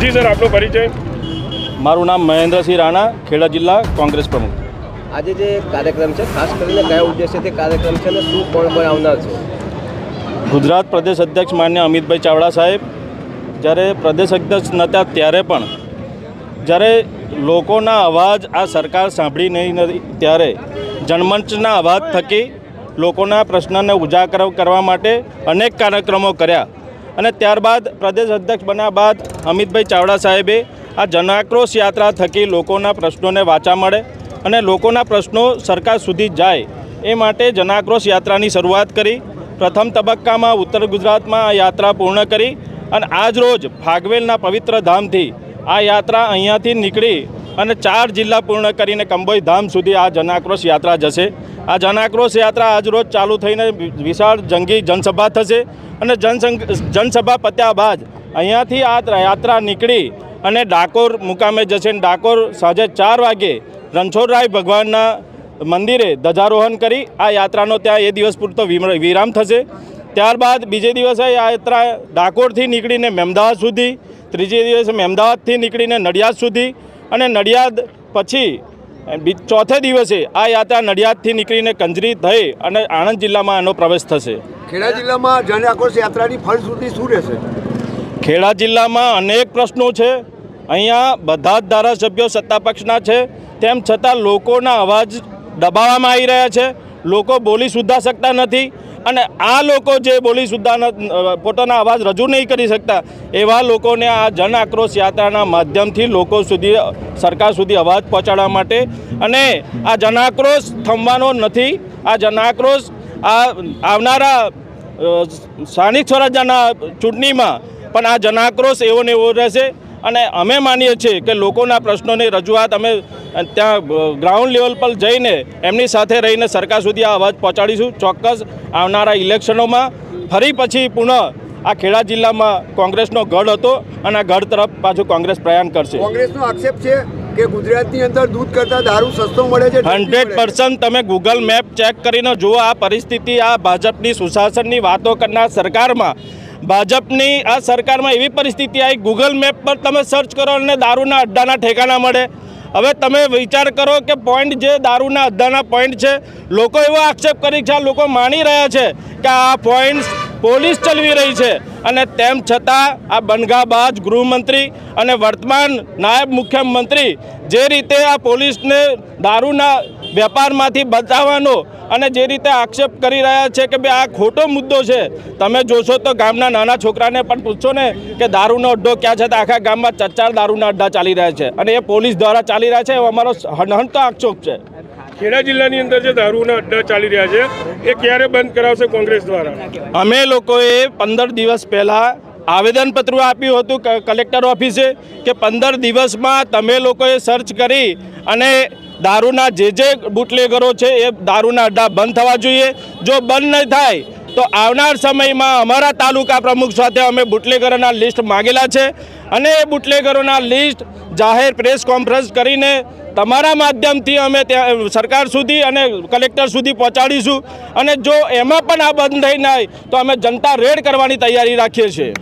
જી sir આપનો પરિચય? મારું નામ મહેન્દ્રસિંહ રાણા ખેડા જિલ્લા કોંગ્રેસ પ્રમુખ. આજે જે કાર્યક્રમ છે ખાસ કરીને કયા ઉદ્દેશ્યથી કાર્યક્રમ છે અને શું કોણ કોણ આવનાર છે? ગુજરાત પ્રદેશ અધ્યક્ષ માન્ય અમિતભાઈ ચાવડા સાહેબ જ્યારે પ્રદેશ અધ્યક્ષ નહોતા ત્યારે પણ જ્યારે લોકોના અવાજ આ સરકાર સાંભળી નહીં નથી ત્યારે જનમંચના અવાજ થકી લોકોના પ્રશ્નને ઉજાગર કરવા માટે અનેક કાર્યક્રમો કર્યા. અને ત્યારબાદ પ્રદેશ અધ્યક્ષ બન્યા બાદ અમિતભાઈ ચાવડા સાહેબે આ જનાક્રોશ યાત્રા થકી લોકોના પ્રશ્નોને વાચા મળે અને લોકોના પ્રશ્નો સરકાર સુધી જાય એ માટે જનાક્રોશ યાત્રાની શરૂઆત કરી, પ્રથમ તબક્કામાં ઉત્તર ગુજરાતમાં આ યાત્રા પૂર્ણ કરી અને આજ રોજ ફાગવેલના પવિત્ર ધામથી આ યાત્રા અહીંયાથી નીકળી અને ચાર જિલ્લા પૂર્ણ કરીને કંબોઈ ધામ સુધી આ જનાક્રોશ યાત્રા જશે. આ જનાક્રોશ યાત્રા આજ રોજ ચાલુ થઈને વિશાળ જંગી જનસભા થશે અને જનસભા પત્યા બાદ અહીંયાથી આ યાત્રા નીકળી અને ડાકોર મુકામે જશે. અને ડાકોર સાંજે ચાર વાગે રણછોડરાય ભગવાનના મંદિરે ધ્વજારોહણ કરી આ યાત્રાનો ત્યાં એ દિવસ પૂરતો વિરામ થશે. ત્યારબાદ બીજે દિવસે આ યાત્રા ડાકોરથી નીકળીને મહેમદાવાદ સુધી, ત્રીજે દિવસે મહેમદાવાદથી નીકળીને નડિયાદ સુધી અને નડિયાદ પછી ચોથે દિવસે આ યાત્રા નડિયાદથી નીકળીને કંજરી થઈ અને આણંદ જિલ્લામાં એનો પ્રવેશ થશે. ખેડા જિલ્લામાં જન આક્રોશ યાત્રાની ફળશ્રુતિ શું રહેશે? ખેડા જિલ્લામાં અનેક પ્રશ્નો છે. અહીંયા બધા જ ધારાસભ્યો સત્તાપક્ષના છે. તેમ છતાં લોકોના અવાજ દબાવવામાં આવી રહ્યા છે. લોકો બોલી સુદ્ધા શકતા નથી અને આ લોકો જે બોલી સુદ્ધા પોતાના અવાજ રજૂ નહીં કરી શકતા, એવા લોકોને આ જન આક્રોશ યાત્રાના માધ્યમથી લોકો સુધી, સરકાર સુધી અવાજ પહોંચાડવા માટે અને આ જન આક્રોશ થમવાનો નથી, આ જન આક્રોશ આ આવનારા સ્થાનિક સ્વરાજ્યના ચૂંટણીમાં પણ આ જનાક્રોશ એવો ને એવો રહેશે અને અમે માનીએ છીએ કે લોકોના પ્રશ્નોની રજૂઆત અમે ત્યાં ગ્રાઉન્ડ લેવલ પર જઈને એમની સાથે રહીને સરકાર સુધી આ અવાજ પહોંચાડીશું. ચોક્કસ આવનારા ઇલેક્શનોમાં ફરી પછી પુનઃ આ ખેડા જિલ્લામાં કોંગ્રેસનો ગઢ હતો અને આ ગઢ તરફ પાછું કોંગ્રેસ પ્રયાણ કરશે. કોંગ્રેસનો આક્ષેપ છે કે ગુજરાતની અંદર દૂધ કરતાં દારૂ સસ્તો મળે છે હંડ્રેડ પર્સન્ટ તમે ગૂગલ મેપ ચેક કરીને જુઓ આ પરિસ્થિતિ આ ભાજપની સુશાસનની વાતો કરનાર સરકારમાં. ભાજપની આ સરકારમાં એવી પરિસ્થિતિ આવી ગૂગલ મેપ પર તમે સર્ચ કરો અને દારૂના અડ્ડાના ઠેકાણા મળે. હવે તમે વિચાર કરો કે પોઈન્ટ જે દારૂના અડ્ડાના પોઈન્ટ છે, લોકો એવો આક્ષેપ કરી છે લોકો માની રહ્યા છે કે આ પોઈન્ટ પોલીસ ચલવી રહી છે. અને તેમ છતાં આ બનગાબાજ ગૃહમંત્રી અને વર્તમાન નાયબ મુખ્યમંત્રી જે રીતે આ પોલીસને દારૂના વેપારમાંથી બચાવવાનો અને જે રીતે આક્ષેપ કરી રહ્યા છે કે ભાઈ આ ખોટો મુદ્દો છે તમે જોશો તો ગામના નાના છોકરાને પણ પૂછશો ને કે દારૂનો અડ્ડો ક્યાં છે તો આખા ગામમાં ચચાર દારૂના અડ્ડા ચાલી રહ્યા છે અને એ પોલીસ દ્વારા ચાલી રહ્યા છે એવો અમારો હનહંતો આક્ષેપ છે. ખેડા જિલ્લાની અંદર જે દારૂના અડ્ડા ચાલી રહ્યા છે એ ક્યારે બંધ કરાવશે કોંગ્રેસ દ્વારા? અમે લોકોએ પંદર દિવસ પહેલાં આવેદનપત્ર આપ્યું હતું કલેક્ટર ઓફિસે કે પંદર દિવસમાં તમે લોકોએ સર્ચ કરી અને દારૂના જે જે બુટલેગરો છે એ દારૂના અડ્ડા બંધ થવા જોઈએ. જો બંધ નહીં થાય, તો આવનાર સમયમાં અમારા તાલુકા પ્રમુખ સાથે અમે બુટલેગરોના લિસ્ટ માગેલા છે. અને એ બુટલેગરોના લિસ્ટ જાહેર પ્રેસ કોન્ફરન્સ કરીને તમારા માધ્યમથી અમે ત્યાં સરકાર સુધી અને કલેક્ટર સુધી પહોંચાડીશું. અને જો એમાં પણ આ બંધ થઈ ના તો અમે જનતા રેડ કરવાની તૈયારી રાખીએ છીએ.